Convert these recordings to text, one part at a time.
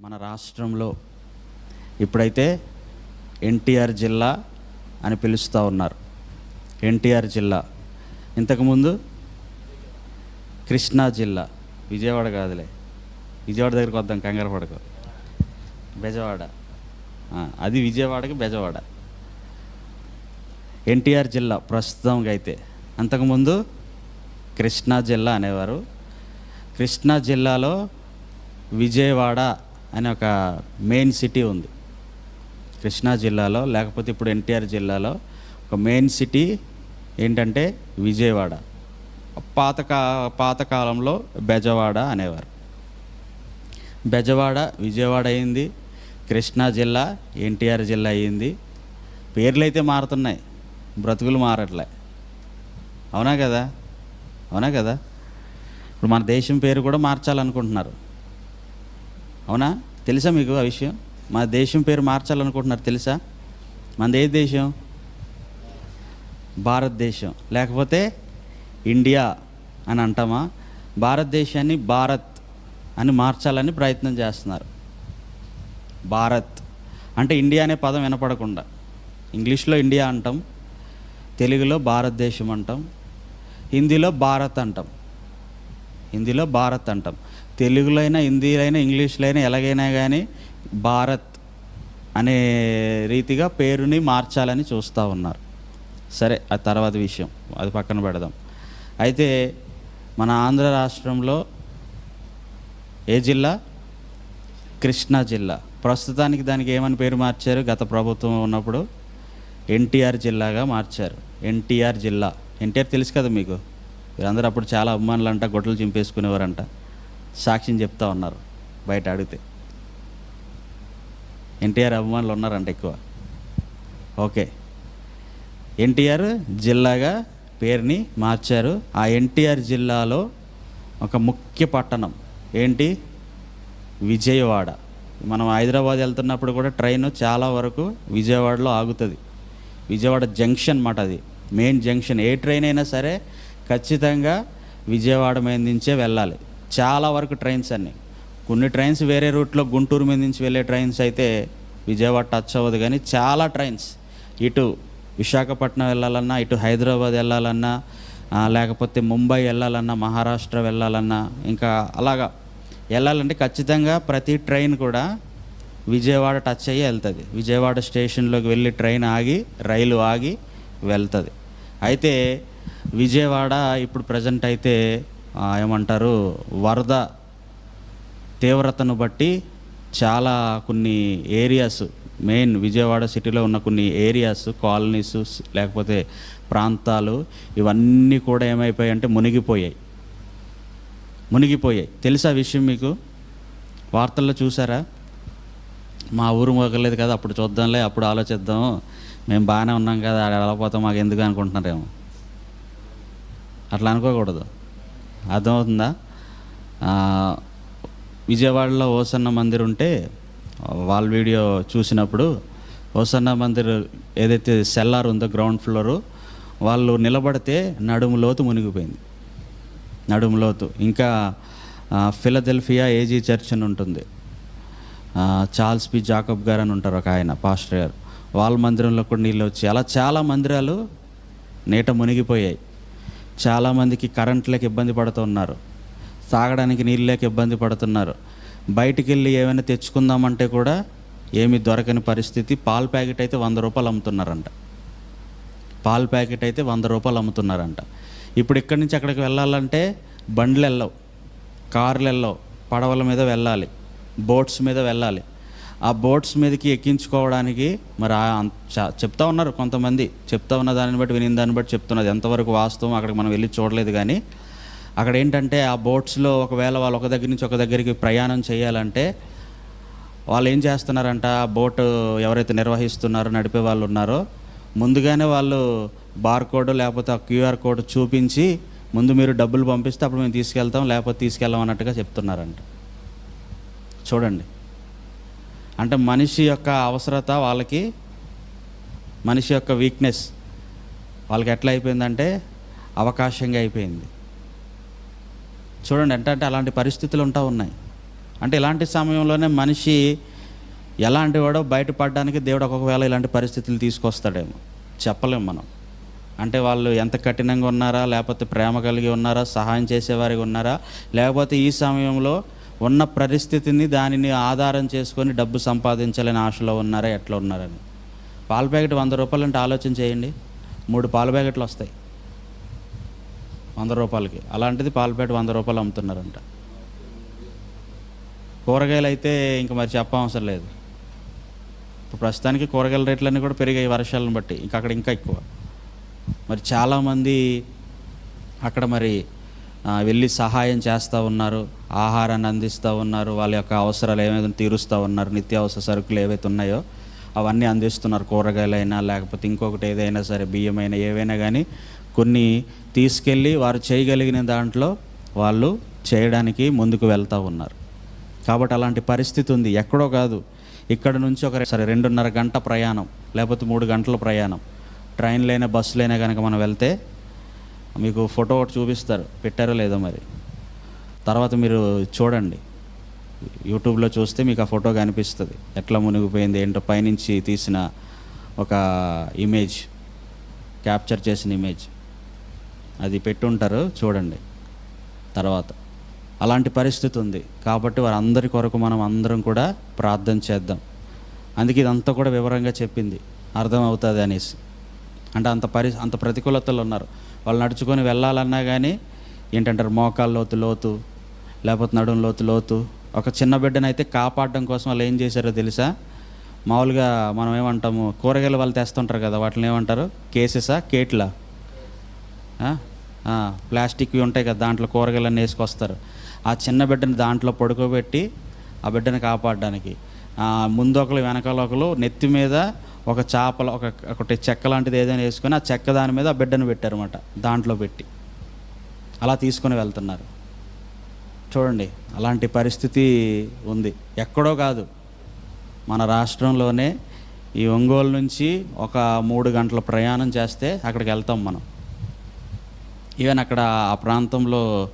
మన రాష్ట్రంలో ఇప్పుడైతే ఎన్టీఆర్ జిల్లా అని పిలుస్తూ ఉన్నారు. ఎన్టీఆర్ జిల్లా. ఇంతకుముందు కృష్ణా జిల్లా. విజయవాడ కాదులే. విజయవాడ దగ్గరికి వద్దాం కంగారు పడకు. బెజవాడ. అది విజయవాడకి బెజవాడ. ఎన్టీఆర్ జిల్లా ప్రస్తుతంగా అయితే అంతకుముందు కృష్ణా జిల్లా అనేవారు. కృష్ణా జిల్లాలో విజయవాడ అని ఒక మెయిన్ సిటీ ఉంది. కృష్ణా జిల్లాలో లేకపోతే ఇప్పుడు ఎన్టీఆర్ జిల్లాలో ఒక మెయిన్ సిటీ ఏంటంటే విజయవాడ. పాతకా పాతకాలంలో బెజవాడ అనేవారు. బెజవాడ విజయవాడ అయింది కృష్ణా జిల్లా ఎన్టీఆర్ జిల్లా అయ్యింది పేర్లు అయితే మారుతున్నాయి బ్రతుకులు మారట్లే. అవునా కదా? అవునా కదా? ఇప్పుడు మన దేశం పేరు కూడా మార్చాలనుకుంటున్నారు. అవునా? తెలుసా మీకు ఆ విషయం? మా దేశం పేరు మార్చాలనుకుంటున్నారు తెలుసా? మనది ఏ దేశం? భారతదేశం. లేకపోతే ఇండియా అని అంటామా? భారతదేశాన్ని భారత్ అని మార్చాలని ప్రయత్నం చేస్తున్నారు. భారత్. అంటే ఇండియా అనే పదం వినపడకుండా. ఇంగ్లీష్లో ఇండియా అంటాం తెలుగులో భారతదేశం అంటాం హిందీలో భారత్ అంటాం. హిందీలో భారత్ అంటాం. తెలుగులో అయినా హిందీలో అయినా ఇంగ్లీష్లో అయినా ఎలాగైనా కానీ భారత్ అనే రీతిగా పేరుని మార్చాలని చూస్తూ ఉన్నారు. సరే ఆ తర్వాత విషయం. అది పక్కన పెడదాం. అయితే మన ఆంధ్ర రాష్ట్రంలో ఏ జిల్లా? కృష్ణా జిల్లా. ప్రస్తుతానికి దానికి ఏమని పేరు మార్చారు? గత ప్రభుత్వం ఉన్నప్పుడు ఎన్టీఆర్ జిల్లాగా మార్చారు. ఎన్టీఆర్ జిల్లా. ఎన్టీఆర్ తెలుసు కదా మీకు? మీరందరూ అప్పుడు చాలా అభిమానులు అంట గొడ్లు చింపేసుకునేవారంట. సాక్ష్యం చెప్తా ఉన్నారు బయట అడిగితే. ఎన్టీఆర్ అభిమానులు ఉన్నారంట ఎక్కువ. ఓకే. ఎన్టీఆర్ జిల్లాగా పేరుని మార్చారు. ఆ ఎన్టీఆర్ జిల్లాలో ఒక ముఖ్య పట్టణం ఏంటి? విజయవాడ. మనం హైదరాబాద్ వెళ్తున్నప్పుడు కూడా ట్రైన్ చాలా వరకు విజయవాడలో ఆగుతుంది. విజయవాడ జంక్షన్ మాట అది. Main junction. ఏ ట్రైన్ అయినా సరే ఖచ్చితంగా విజయవాడ మీద నుంచే వెళ్ళాలి. చాలా వరకు ట్రైన్స్ అన్నీ. కొన్ని ట్రైన్స్ వేరే రూట్లో గుంటూరు మీద నుంచి వెళ్ళే ట్రైన్స్ అయితే విజయవాడ టచ్ అవ్వదు కానీ చాలా ట్రైన్స్ ఇటు విశాఖపట్నం వెళ్ళాలన్నా ఇటు హైదరాబాద్ వెళ్ళాలన్నా లేకపోతే ముంబై వెళ్ళాలన్నా మహారాష్ట్ర వెళ్ళాలన్నా ఇంకా అలాగా వెళ్ళాలంటే ఖచ్చితంగా ప్రతి ట్రైన్ కూడా విజయవాడ టచ్ అయ్యి వెళ్తుంది. విజయవాడ స్టేషన్లోకి వెళ్ళి ట్రైన్ ఆగి రైలు ఆగి వెళ్తుంది. అయితే విజయవాడ ఇప్పుడు ప్రజెంట్ అయితే ఏమంటారు వరద తీవ్రతను బట్టి చాలా కొన్ని ఏరియాస్ మెయిన్ విజయవాడ సిటీలో ఉన్న కొన్ని ఏరియాస్ కాలనీస్ లేకపోతే ప్రాంతాలు ఇవన్నీ కూడా ఏమైపోయాయి అంటే మునిగిపోయాయి. మునిగిపోయాయి. తెలుసా విషయం మీకు? వార్తల్లో చూసారా? మా ఊరు మొగలేదు కదా అప్పుడు చూద్దాంలే అప్పుడు ఆలోచిద్దాం. మేము బాగానే ఉన్నాం కదా ఆడ వెళ్ళకపోతాం మాకు ఎందుకు అనుకుంటున్నారేమో. అట్లా అనుకోకూడదు. అర్థమవుతుందా? విజయవాడలో ఓసన్న మందిర్ ఉంటే వాళ్ళ వీడియో చూసినప్పుడు ఓసన్న మందిర్ ఏదైతే సెల్లార్ ఉందో గ్రౌండ్ ఫ్లోరు వాళ్ళు నిలబడితే నడుము లోతు మునిగిపోయింది. నడుము లోతు. ఇంకా ఫిలదెల్ఫియా ఏజీ చర్చ్ అని ఉంటుంది. Charles P. జాకబ్ గారు అని ఉంటారు ఒక ఆయన పాస్టర్ గారు. వాళ్ళ మందిరంలో కూడా నీళ్ళు వచ్చి అలా చాలా మందిరాలు నీట మునిగిపోయాయి. చాలామందికి కరెంట్ లేక ఇబ్బంది పడుతున్నారు తాగడానికి నీళ్ళు లేక ఇబ్బంది పడుతున్నారు. బయటికి వెళ్ళి ఏమైనా తెచ్చుకుందామంటే కూడా ఏమీ దొరకని పరిస్థితి. పాల ప్యాకెట్ అయితే వంద రూపాయలు అమ్ముతున్నారంట. పాల ప్యాకెట్ అయితే వంద రూపాయలు అమ్ముతున్నారంట. ఇప్పుడు ఇక్కడి నుంచి అక్కడికి వెళ్ళాలంటే బండ్లు వెళ్ళవు కార్లు వెళ్ళవు పడవల మీద వెళ్ళాలి. బోట్స్ మీద వెళ్ళాలి. ఆ బోట్స్ మీదకి ఎక్కించుకోవడానికి మరి చా- చెప్తా ఉన్నారు కొంతమంది. చెప్తా ఉన్న దాన్ని బట్టి విని దాన్ని బట్టి చెప్తున్నది. ఎంతవరకు వాస్తవం అక్కడికి మనం వెళ్ళి చూడలేదు కానీ అక్కడ ఏంటంటే ఆ బోట్స్లో ఒకవేళ వాళ్ళు ఒక దగ్గర నుంచి ఒక దగ్గరికి ప్రయాణం చేయాలంటే వాళ్ళు ఏం చేస్తున్నారంట? ఆ బోట్ ఎవరైతే నిర్వహిస్తున్నారో నడిపే వాళ్ళు ఉన్నారో ముందుగానే వాళ్ళు బార్ కోడ్ లేకపోతే ఆ క్యూఆర్ కోడ్ చూపించి ముందు మీరు డబ్బులు పంపిస్తే అప్పుడు మేము తీసుకెళ్తాం లేకపోతే తీసుకెళ్ళాం అన్నట్టుగా చెప్తున్నారంట. చూడండి. అంటే మనిషి యొక్క అవసరత వాళ్ళకి మనిషి యొక్క వీక్నెస్ వాళ్ళకి ఎట్లా అయిపోయిందంటే అవకాశంగా అయిపోయింది. చూడండి అంటే అలాంటి పరిస్థితులు ఉంటా ఉన్నాయి. అంటే ఇలాంటి సమయంలోనే మనిషి ఎలాంటి వాడో బయటపడడానికి దేవుడు ఒక్కొక్కవేళ ఇలాంటి పరిస్థితులు తీసుకొస్తాడేమో. చెప్పలేము మనం. అంటే వాళ్ళు ఎంత కఠినంగా ఉన్నారా లేకపోతే ప్రేమ కలిగి ఉన్నారా సహాయం చేసేవారిగా ఉన్నారా లేకపోతే ఈ సమయంలో ఉన్న పరిస్థితిని దానిని ఆధారం చేసుకొని డబ్బు సంపాదించాలని ఆశలో ఉన్నారా ఎట్లా ఉన్నారని. పాల ప్యాకెట్ వంద రూపాయలు అంటే ఆలోచన చేయండి. మూడు పాల ప్యాకెట్లు వస్తాయి. వంద రూపాయలకి. అలాంటిది పాల ప్యాకెట్ వంద రూపాయలు అమ్ముతున్నారంట. కూరగాయలు అయితే ఇంక మరి చెప్పవసరం లేదు. ఇప్పుడు ప్రస్తుతానికి కూరగాయల రేట్లన్నీ కూడా పెరిగాయి వర్షాలను బట్టి. ఇంకా అక్కడ ఇంకా ఎక్కువ. మరి చాలామంది అక్కడ మరి వెళ్ళి సహాయం చేస్తూ ఉన్నారు ఆహారాన్ని అందిస్తూ ఉన్నారు వాళ్ళ యొక్క అవసరాలు ఏమైనా తీరుస్తూ ఉన్నారు నిత్యావసర సరుకులు ఏవైతే ఉన్నాయో అవన్నీ అందిస్తున్నారు కూరగాయలైనా లేకపోతే ఇంకొకటి ఏదైనా సరే బియ్యమైనా ఏవైనా కానీ కొన్ని తీసుకెళ్ళి వారు చేయగలిగిన దాంట్లో వాళ్ళు చేయడానికి ముందుకు వెళ్తూ ఉన్నారు. కాబట్టి అలాంటి పరిస్థితి ఉంది. ఎక్కడో కాదు. ఇక్కడ నుంచి ఒక సరే రెండున్నర గంట ప్రయాణం లేకపోతే మూడు గంటల ప్రయాణం. ట్రైన్లైనా బస్సులైనా కనుక మనం వెళ్తే మీకు ఫోటో ఒకటి చూపిస్తారు. పెట్టారో లేదో మరి. తర్వాత మీరు చూడండి. యూట్యూబ్లో చూస్తే మీకు ఆ ఫోటో కనిపిస్తుంది. ఎట్లా మునిగిపోయింది ఏంటో పైనుంచి తీసిన ఒక ఇమేజ్ క్యాప్చర్ చేసిన ఇమేజ్ అది పెట్టుంటారు చూడండి. తర్వాత అలాంటి పరిస్థితి ఉంది. కాబట్టి వారందరి కొరకు మనం అందరం కూడా ప్రార్థన చేద్దాం. అందుకే ఇదంతా కూడా వివరంగా చెప్పింది. అర్థమవుతుంది అనేసి. అంటే అంత పరి అంత ప్రతికూలతలు ఉన్నారు. వాళ్ళు నడుచుకొని వెళ్ళాలన్నా కానీ ఏంటంటారు మోకాళ్ళ లోతు లోతు లేకపోతే నడుం లోతు లోతు. ఒక చిన్న బిడ్డనైతే కాపాడడం కోసం వాళ్ళు ఏం చేశారో తెలుసా? మామూలుగా మనం ఏమంటాము కూరగాయలు వాళ్ళు తెస్తుంటారు కదా వాటిని ఏమంటారు? కేసెసా కేట్లా? ప్లాస్టిక్వి ఉంటాయి కదా దాంట్లో కూరగాయలన్నీ వేసుకొస్తారు. ఆ చిన్న బిడ్డని దాంట్లో పడుకోబెట్టి ఆ బిడ్డని కాపాడడానికి. ముందు ఒకరు వెనకాల ఒకరు నెత్తి మీద ఒక చేపల ఒక ఒకటి చెక్క లాంటిది ఏదైనా వేసుకొని ఆ చెక్క దాని మీద ఆ బిడ్డను పెట్టారన్నమాట దాంట్లో పెట్టి. అలా తీసుకొని వెళ్తున్నారు. చూడండి అలాంటి పరిస్థితి ఉంది. ఎక్కడో కాదు. మన రాష్ట్రంలోనే ఈ ఒంగోలు నుంచి ఒక మూడు గంటల ప్రయాణం చేస్తే అక్కడికి వెళ్తాం మనం. ఈవెన్ అక్కడ ఆ ప్రాంతంలో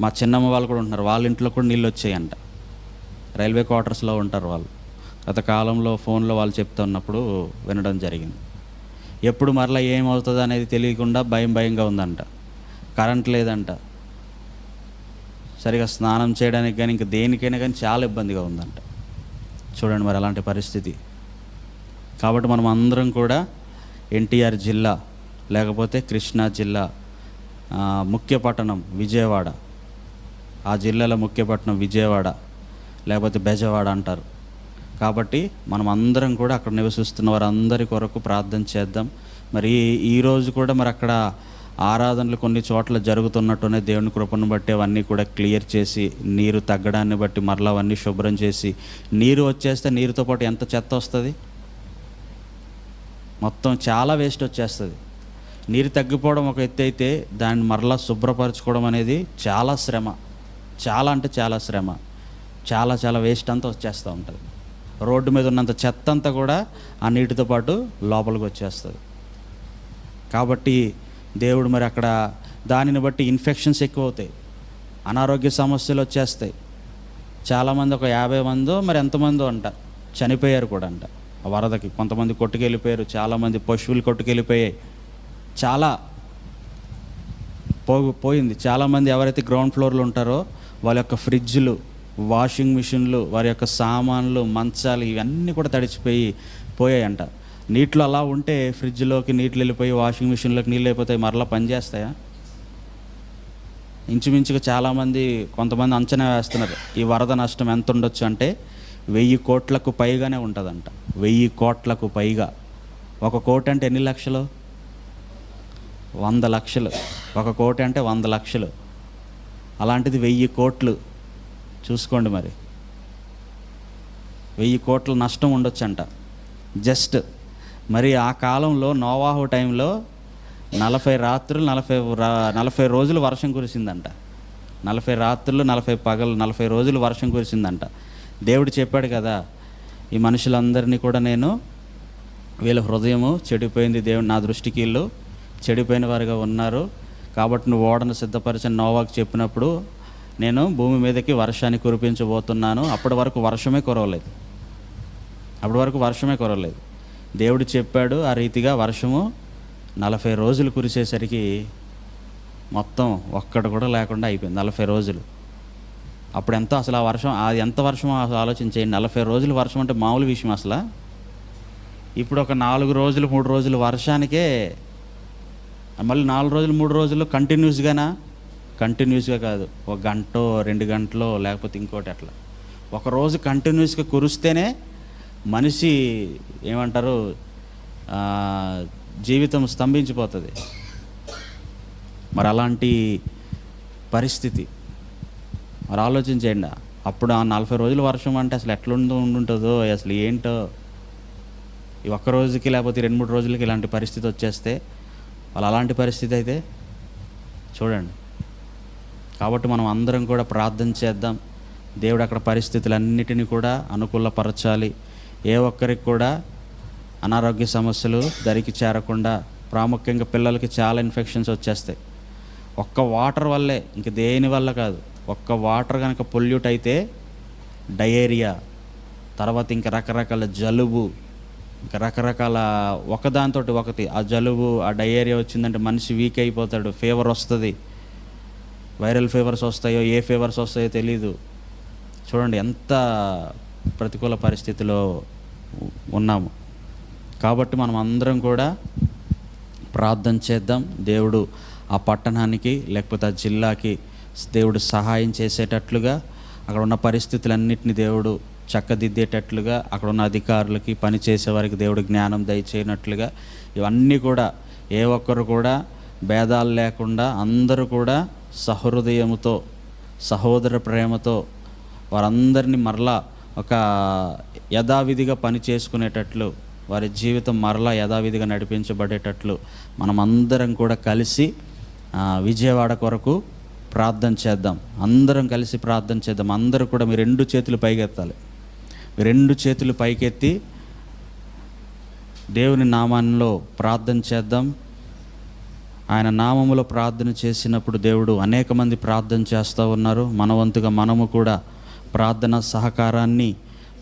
మా చిన్నమ్మ వాళ్ళు కూడా ఉంటున్నారు. వాళ్ళ ఇంట్లో కూడా నీళ్ళు వచ్చాయంట. రైల్వే క్వార్టర్స్లో ఉంటారు వాళ్ళు. గత కాలంలో ఫోన్లో వాళ్ళు చెప్తున్నప్పుడు వినడం జరిగింది. ఎప్పుడు మరలా ఏమవుతుంది అనేది తెలియకుండా భయం భయంగా ఉందంట. కరెంట్ లేదంట. సరిగా స్నానం చేయడానికి కానీ ఇంకా దేనికైనా కానీ చాలా ఇబ్బందిగా ఉందంట. చూడండి మరి అలాంటి పరిస్థితి. కాబట్టి మనం అందరం కూడా ఎన్టీఆర్ జిల్లా లేకపోతే కృష్ణా జిల్లా ముఖ్య పట్టణం విజయవాడ ఆ జిల్లాలో ముఖ్య పట్టణం విజయవాడ లేకపోతే బెజవాడ అంటారు. కాబట్టి మనం అందరం కూడా అక్కడ నివసిస్తున్న వారందరి కొరకు ప్రార్థన చేద్దాం. మరి ఈరోజు కూడా మరి అక్కడ ఆరాధనలు కొన్ని చోట్ల జరుగుతున్నట్టునే దేవుని కృపను బట్టి అవన్నీ కూడా క్లియర్ చేసి నీరు తగ్గడాన్ని బట్టి మరలా అవన్నీ శుభ్రం చేసి నీరు వచ్చేస్తే నీరుతో పాటు ఎంత చెత్త వస్తుంది? మొత్తం చాలా వేస్ట్ వచ్చేస్తుంది. నీరు తగ్గిపోవడం ఒక ఎత్తు అయితే దాన్ని మరలా శుభ్రపరచుకోవడం అనేది చాలా శ్రమ. చాలా అంటే చాలా శ్రమ. చాలా చాలా వేస్ట్ అంతా వచ్చేస్తూ ఉంటుంది. రోడ్డు మీద ఉన్నంత చెత్త అంతా కూడా ఆ నీటితో పాటు లోపలికి వచ్చేస్తుంది. కాబట్టి దేవుడు మరి అక్కడ దానిని బట్టి ఇన్ఫెక్షన్స్ ఎక్కువ అవుతాయి అనారోగ్య సమస్యలు వచ్చేస్తాయి. చాలామంది ఒక యాభై మందో మరి ఎంతమందో అంట చనిపోయారు కూడా అంట. వరదకి కొంతమంది కొట్టుకెళ్ళిపోయారు చాలామంది పశువులు కొట్టుకెళ్ళిపోయాయి. చాలా పో పోయింది. చాలామంది ఎవరైతే గ్రౌండ్ ఫ్లోర్లో ఉంటారో వాళ్ళ యొక్క ఫ్రిడ్జ్లు వాషింగ్ మిషన్లు వారి యొక్క సామాన్లు మంచాలు ఇవన్నీ కూడా తడిచిపోయి పోయాయంట. నీటిలో అలా ఉంటే ఫ్రిడ్జ్లోకి నీళ్ళు వెళ్ళిపోయి వాషింగ్ మిషన్లోకి నీళ్ళు అయిపోతాయి మరలా పనిచేస్తాయా ఇంచుమించుగా చాలామంది కొంతమంది అంచనా వేస్తున్నారు ఈ వరద నష్టం ఎంత ఉండొచ్చు అంటే వెయ్యి కోట్లకు పైగానే ఉంటుందంట. వెయ్యి కోట్లకు పైగా. ఒక కోటి అంటే ఎన్ని లక్షలు? వంద లక్షలు. ఒక కోటి అంటే వంద లక్షలు. అలాంటిది వెయ్యి కోట్లు. చూసుకోండి మరి. వెయ్యి కోట్ల నష్టం ఉండొచ్చంట. జస్ట్ మరి ఆ కాలంలో నోవాహు టైంలో నలభై రాత్రులు నలభై నలభై రోజులు వర్షం కురిసిందంట. నలభై రాత్రులు నలభై పగలు నలభై రోజులు వర్షం కురిసిందంట. దేవుడు చెప్పాడు కదా ఈ మనుషులందరినీ కూడా నేను వీళ్ళ హృదయము చెడిపోయింది దేవుడు నా దృష్టికి వీళ్ళు చెడిపోయిన వారుగా ఉన్నారు. కాబట్టి నువ్వు ఓడను సిద్ధపరిచిన నోవాకు చెప్పినప్పుడు నేను భూమి మీదకి వర్షాన్ని కురిపించబోతున్నాను. అప్పటి వరకు వర్షమే కురవలేదు. అప్పటి వరకు వర్షమే కురవలేదు. దేవుడు చెప్పాడు ఆ రీతిగా వర్షము నలభై రోజులు కురిసేసరికి మొత్తం ఒక్కడు కూడా లేకుండా అయిపోయింది నలభై రోజులు. అప్పుడు ఎంతో అసలు ఆ వర్షం అది ఎంత వర్షం ఆలోచించేయండి. నలభై రోజులు వర్షం అంటే మామూలు విషయం అసలు. ఇప్పుడు ఒక నాలుగు రోజులు మూడు రోజులు వర్షానికే మళ్ళీ నాలుగు రోజులు మూడు రోజులు కంటిన్యూస్గానా కంటిన్యూస్గా కాదు. ఒక గంట రెండు గంటలో లేకపోతే ఇంకోటి అట్లా. ఒక రోజు కంటిన్యూస్గా కురిస్తేనే మనిషి ఏమంటారు జీవితం స్తంభించిపోతుంది. మరి అలాంటి పరిస్థితి. మరి ఆలోచించేయండి. అప్పుడు ఆ నలభై రోజులు వర్షం అంటే అసలు ఎట్లుందో ఉండుంటుందో అసలు ఏంటో. ఈ ఒక్క రోజుకి లేకపోతే రెండు మూడు రోజులకి ఇలాంటి పరిస్థితి వచ్చేస్తే వాళ్ళు అలాంటి పరిస్థితి అయితే చూడండి. కాబట్టి మనం అందరం కూడా ప్రార్థన చేద్దాం. దేవుడు అక్కడ పరిస్థితులన్నిటినీ కూడా అనుకూలపరచాలి. ఏ ఒక్కరికి కూడా అనారోగ్య సమస్యలు దరికి చేరకుండా ప్రాముఖ్యంగా పిల్లలకి చాలా ఇన్ఫెక్షన్స్ వచ్చేస్తాయి. ఒక్క వాటర్ వల్లే ఇంక దేని వల్ల కాదు. ఒక్క వాటర్ కనుక పొల్యూట్ అయితే డయేరియా తర్వాత ఇంకా రకరకాల జలుబు ఇంకా రకరకాల ఒకదానితోటి ఒకటి. ఆ జలుబు ఆ డయేరియా వచ్చిందంటే మనిషి వీక్ అయిపోతాడు ఫీవర్ వస్తుంది. వైరల్ ఫీవర్స్ వస్తాయో ఏ ఫీవర్స్ వస్తాయో తెలీదు. చూడండి ఎంత ప్రతికూల పరిస్థితిలో ఉన్నాము. కాబట్టి మనం అందరం కూడా ప్రార్థన చేద్దాం. దేవుడు ఆ పట్టణానికి లేకపోతే ఆ జిల్లాకి దేవుడు సహాయం చేసేటట్లుగా అక్కడ ఉన్న పరిస్థితులన్నింటినీ దేవుడు చక్కదిద్దేటట్లుగా అక్కడ ఉన్న అధికారులకి పనిచేసే వారికి దేవుడు జ్ఞానం దయచేయనట్లుగా ఇవన్నీ కూడా ఏ ఒక్కరు కూడా భేదాలు లేకుండా అందరూ కూడా సహృదయముతో సహోదర ప్రేమతో వారందరినీ మరలా ఒక యథావిధిగా పని చేసుకునేటట్లు వారి జీవితం మరలా యథావిధిగా నడిపించబడేటట్లు మనం అందరం కూడా కలిసి విజయవాడ కొరకు ప్రార్థన చేద్దాం. అందరం కలిసి ప్రార్థన చేద్దాం. అందరూ కూడా మీ రెండు చేతులు పైకెత్తాలి. మీ రెండు చేతులు పైకెత్తి దేవుని నామాల్లో ప్రార్థన చేద్దాం. ఆయన నామములో ప్రార్థన చేసినప్పుడు దేవుడు అనేక మంది ప్రార్థన చేస్తూ ఉన్నారు. మనవంతుగా మనము కూడా ప్రార్థన సహకారాన్ని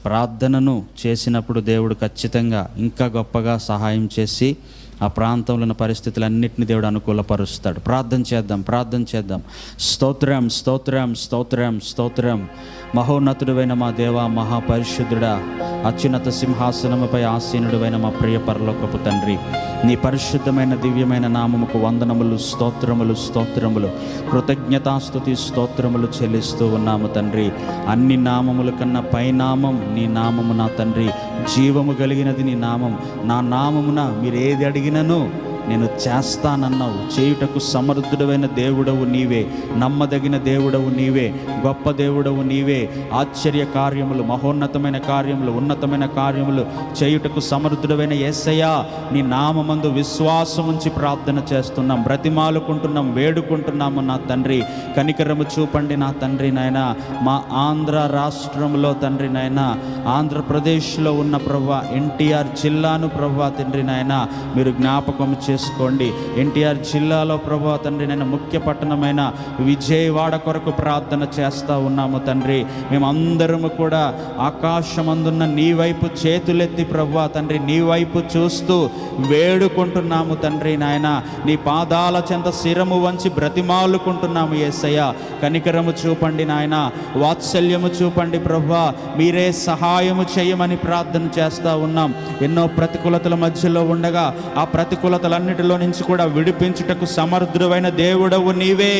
ప్రార్థనను చేసినప్పుడు దేవుడు ఖచ్చితంగా ఇంకా గొప్పగా సహాయం చేసి ఆ ప్రాంతంలో ఉన్న పరిస్థితులన్నింటినీ దేవుడు అనుకూలపరుస్తాడు. ప్రార్థన చేద్దాం ప్రార్థన చేద్దాం. స్తోత్రం స్తోత్రం స్తోత్రం స్తోత్రం. మహోన్నతుడువైన మా దేవ మహాపరిశుద్ధుడా అత్యున్నత సింహాసనముపై ఆసీనుడువైన మా ప్రియ పరలోకపు తండ్రి. నీ పరిశుద్ధమైన దివ్యమైన నామముకు వందనములు స్తోత్రములు స్తోత్రములు కృతజ్ఞతాస్తుతి స్తోత్రములు చెల్లిస్తూ ఉన్నాము తండ్రి. అన్ని నామముల కన్నా పైనామం నీ నామము నా తండ్రి. జీవము కలిగినది నీ నామం. నా నామమున మీరు ఏది అడిగినను నేను చేస్తానన్నావు. చేయుటకు సమర్థుడమైన దేవుడవు నీవే. నమ్మదగిన దేవుడవు నీవే. గొప్ప దేవుడవు నీవే. ఆశ్చర్య కార్యములు మహోన్నతమైన కార్యములు ఉన్నతమైన కార్యములు చేయుటకు సమర్థుడమైన ఎస్సయ్యా నీ నామమందు విశ్వాసం ఉంచి ప్రార్థన చేస్తున్నాం. బ్రతిమాలుకుంటున్నాం వేడుకుంటున్నాము నా తండ్రి. కనికరము చూపండి నా తండ్రి నాయన. మా ఆంధ్ర రాష్ట్రంలో తండ్రి నాయన. ఆంధ్రప్రదేశ్లో ఉన్న ప్రభా ఎన్టీఆర్ జిల్లాను ప్రభా తండ్రి నాయన. మీరు జ్ఞాపకం చేసుకోండి. ఎన్టీఆర్ జిల్లాలో ప్రభా తండ్రి నేను ముఖ్య పట్టణమైన విజయవాడ కొరకు ప్రార్థన చేస్తూ ఉన్నాము తండ్రి. మేమందరము కూడా ఆకాశమందున్న నీ వైపు చేతులెత్తి ప్రభా తండ్రి నీ వైపు చూస్తూ వేడుకుంటున్నాము తండ్రి నాయన. నీ పాదాల చెంత శిరము వంచి బ్రతిమాలుకుంటున్నాము యేసయ్య కనికరము చూపండి నాయన. వాత్సల్యము చూపండి ప్రభా. మీరే సహాయము చేయమని ప్రార్థన చేస్తూ ఉన్నాం. ఎన్నో ప్రతికూలతల మధ్యలో ఉండగా ఆ ప్రతికూలతల వాటన్నిటిలో నుంచి కూడా విడిపించుటకు సమర్థుడైన దేవుడవు నీవే.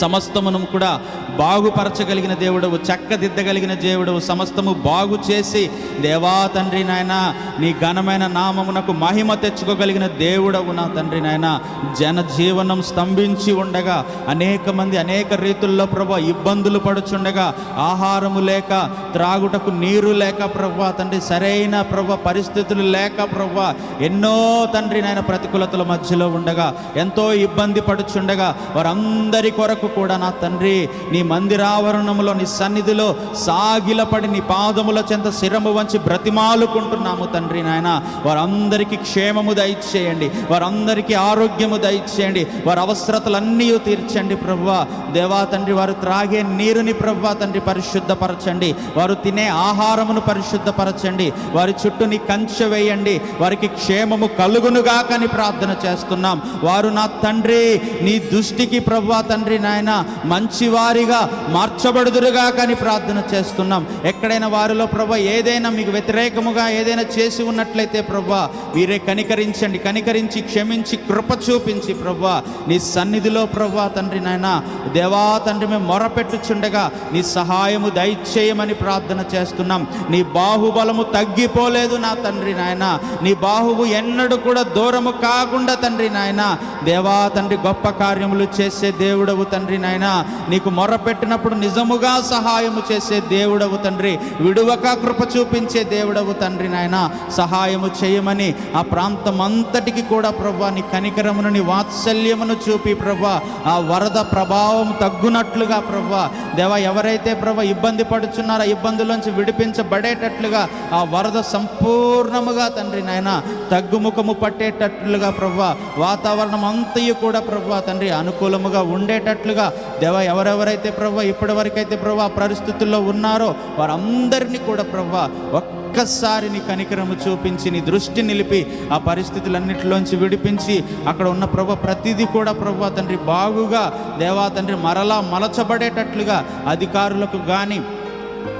సమస్తమును కూడా బాగుపరచగలిగిన దేవుడవు చక్కదిద్దగలిగిన దేవుడవు సమస్తము బాగు చేసి దేవా తండ్రి నాయన నీ ఘనమైన నామమునకు మహిమ తెచ్చుకోగలిగిన దేవుడవు నా తండ్రి నాయన. జనజీవనం స్తంభించి ఉండగా అనేక మంది అనేక రీతుల్లో ప్రభా ఇబ్బందులు పడుచుండగా ఆహారము లేక త్రాగుటకు నీరు లేక ప్రభా తండ్రి సరైన ప్రభా పరిస్థితులు లేక ప్రభా ఎన్నో తండ్రి నాయన ప్రతికూలతల మధ్యలో ఉండగా ఎంతో ఇబ్బంది పడుచుండగా వారందరి కొరకు కూడా నా తండ్రి నీ మందిరావరణములో నీ సన్నిధిలో సాగిలపడి నీ పాదముల చెంత శిరము వంచి బ్రతిమాలుకుంటున్నాము తండ్రి నాయన. వారందరికీ క్షేమము దయచేయండి. వారందరికీ ఆరోగ్యము దయచేయండి. వారి అవసరతలన్నీ తీర్చండి ప్రభువా. దేవా తండ్రి వారు త్రాగే నీరుని ప్రభువా తండ్రి పరిశుద్ధపరచండి. వారు తినే ఆహారమును పరిశుద్ధపరచండి. వారి చుట్టూ నీ కంచె వేయండి. వారికి క్షేమము కలుగునుగాకని ప్రార్థన చేస్తున్నాం. వారు నా తండ్రి నీ దృష్టికి ప్రభువా తండ్రి నాయన మంచివారిగా మార్చబడుదురుగా కానీ ప్రార్థన చేస్తున్నాం. ఎక్కడైనా వారిలో ప్రభా ఏదైనా మీకు వ్యతిరేకముగా ఏదైనా చేసి ఉన్నట్లయితే ప్రభా వీరే కనికరించండి. కనికరించి క్షమించి కృప చూపించి ప్రభా నీ సన్నిధిలో ప్రభా తండ్రి నాయన దేవా తండ్రి మేము మొరపెట్టుచుండగా నీ సహాయము దయచేయమని ప్రార్థన చేస్తున్నాం. నీ బాహుబలము తగ్గిపోలేదు నా తండ్రి నాయన. నీ బాహువు ఎన్నడూ కూడా దూరము కాకుండా తండ్రి నాయన దేవా తండ్రి గొప్ప కార్యములు చేసే దేవుడవు తండ్రి నాయన. నీకు మొరపెట్టినప్పుడు నిజముగా సహాయము చేసే దేవుడవు తండ్రి. విడువక కృప చూపించే దేవుడవు తండ్రి నాయన. సహాయము చేయమని ఆ ప్రాంతం అంతటికి కూడా ప్రభా నీ కనికరమును నీ వాత్సల్యమును చూపి ప్రభా ఆ వరద ప్రభావం తగ్గునట్లుగా ప్రభా దేవా ఎవరైతే ప్రభా ఇబ్బంది పడుచున్నారో ఇబ్బందులోంచి విడిపించబడేటట్లుగా ఆ వరద సంపూర్ణముగా తండ్రి నాయన తగ్గుముఖము పట్టేటట్లుగా ప్రభా వాతావరణం అంతయు కూడా ప్రభా తండ్రి అనుకూలముగా ఉండేటట్లుగా దేవ ఎవరెవరైతే ప్రభా ఇప్పటి వరకైతే ప్రభు పరిస్థితుల్లో ఉన్నారో వారందరినీ కూడా ప్రభా ఒక్కసారి నీ కనికరము చూపించి నీ దృష్టి నిలిపి ఆ పరిస్థితులన్నిటిలోంచి విడిపించి అక్కడ ఉన్న ప్రభ ప్రతిదీ కూడా ప్రభా తండ్రి బాగుగా దేవా తండ్రి మరలా మలచబడేటట్లుగా అధికారులకు కానీ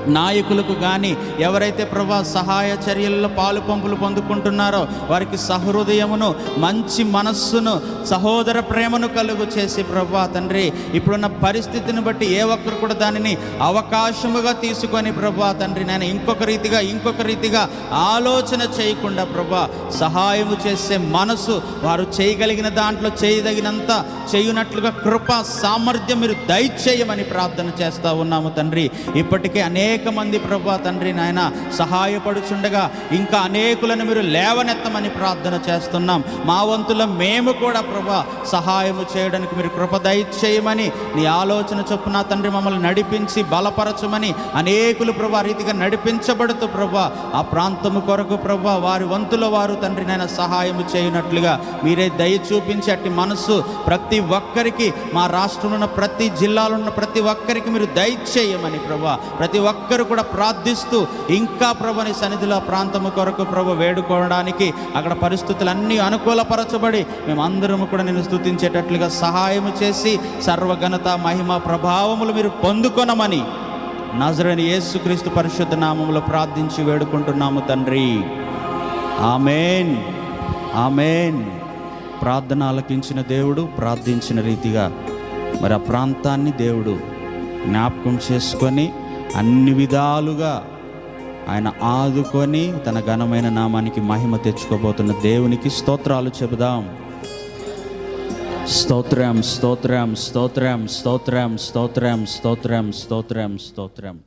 నాయకులకు కానీ ఎవరైతే ప్రభా సహాయ చర్యల్లో పాలు పంపులు పొందుకుంటున్నారో వారికి సహృదయమును మంచి మనస్సును సహోదర ప్రేమను కలుగు చేసి ప్రభా తండ్రి ఇప్పుడున్న పరిస్థితిని బట్టి ఏ ఒక్కరు కూడా దానిని అవకాశముగా తీసుకొని ప్రభా తండ్రి నేను ఇంకొక రీతిగా ఇంకొక రీతిగా ఆలోచన చేయకుండా ప్రభా సహాయము చేసే మనసు వారు చేయగలిగిన దాంట్లో చేయదగినంత చేయునట్లుగా కృప సామర్థ్యం మీరు దయచేయమని ప్రార్థన చేస్తూ ఉన్నాము తండ్రి. ఇప్పటికే అనేక మంది ప్రభా తండ్రి నాయన సహాయపడుచుండగా ఇంకా అనేకులను మీరు లేవనెత్తమని ప్రార్థన చేస్తున్నాం. మా వంతులో మేము కూడా ప్రభా సహాయము చేయడానికి మీరు కృప దయచేయమని నీ ఆలోచన చొప్పున తండ్రి మమ్మల్ని నడిపించి బలపరచమని అనేకులు ప్రభా రీతిగా నడిపించబడుతూ ప్రభా ఆ ప్రాంతము కొరకు ప్రభా వారి వంతుల వారు తండ్రి నాయన సహాయము చేయనట్లుగా మీరే దయ చూపించి అట్టి మనస్సు ప్రతి ఒక్కరికి మా రాష్ట్రంలో ఉన్న ప్రతి జిల్లాలో ఉన్న ప్రతి ఒక్కరికి మీరు దయచేయమని ప్రభా ప్రతి ఒక్కరు కూడా ప్రార్థిస్తూ ఇంకా ప్రభుని సన్నిధిలో ఆ ప్రాంతము కొరకు ప్రభు వేడుకోవడానికి అక్కడ పరిస్థితులన్నీ అనుకూలపరచబడి మేమందరము కూడా నేను స్థుతించేటట్లుగా సహాయం చేసి సర్వఘనత మహిమ ప్రభావములు మీరు పొందుకొనమని నజరని యేసుక్రీస్తు పరిశుద్ధ నామములు ప్రార్థించి వేడుకుంటున్నాము తండ్రి. ఆమెన్. ఆమెన్. ప్రార్థన ఆలకించిన దేవుడు ప్రార్థించిన రీతిగా మరి ఆ ప్రాంతాన్ని దేవుడు జ్ఞాపకం చేసుకొని అన్ని విధాలుగా ఆయన ఆదుకొని తన ఘనమైన నామానికి మహిమ తెచ్చుకోబోతున్న దేవునికి స్తోత్రాలు చెబుదాం. స్తోత్రం స్తోత్రం స్తోత్రం స్తోత్రం స్తోత్రం స్తోత్రం స్తోత్రం స్తోత్రం.